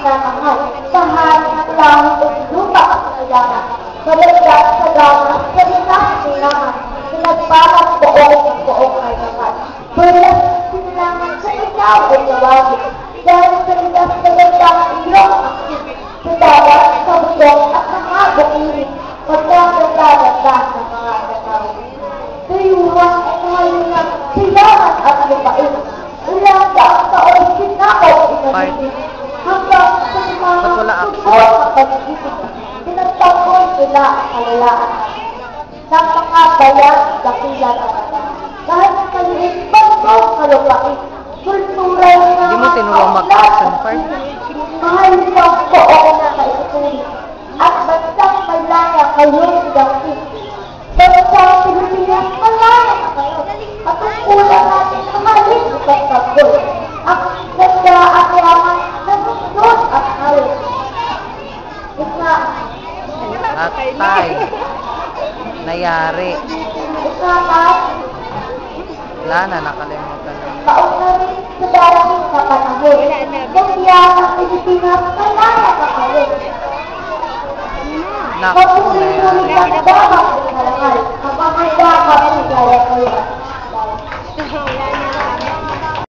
minamahal. Sa hangin at langit at lupa at kayaman. Malagyan sa gama, sa linang silangan. Pinagpapat buong ng buong ay naman. Pwede sinilangan sa ikaw ay tawagin. Dahil sa linas na ganda ang iyong akin. Sa dagat, sa bundok at sa mga bukirin. Magkakagaganda sa mga katawin. Dayuhan ay mahalinang silangan at lupain. Ilang daang taon sinakaw inalitin. Hanggang sa mga Ba't wala action? tugod at pag-ibig. Pinagtanggol nila ang kalalaan. Bayan, dakilan at. Kahit kaliit, bagong kalupain. Kultura ng Hindi mo tinuruan mag-action part? Mahal niyang poong na kaitutuloy. At bansang malaya kayo dapat. Bansang Pilipinas malaya na kayo. At ang kulang natin na mahalin itong tanggol. Ang ganda at yaman na nunod at halos. Isa, At tay. Nayari. Wala na, nakalimutan na. Taon na rin sa darating na panahon. Kaya ang Pilipinas na kayo. Naku, nayari.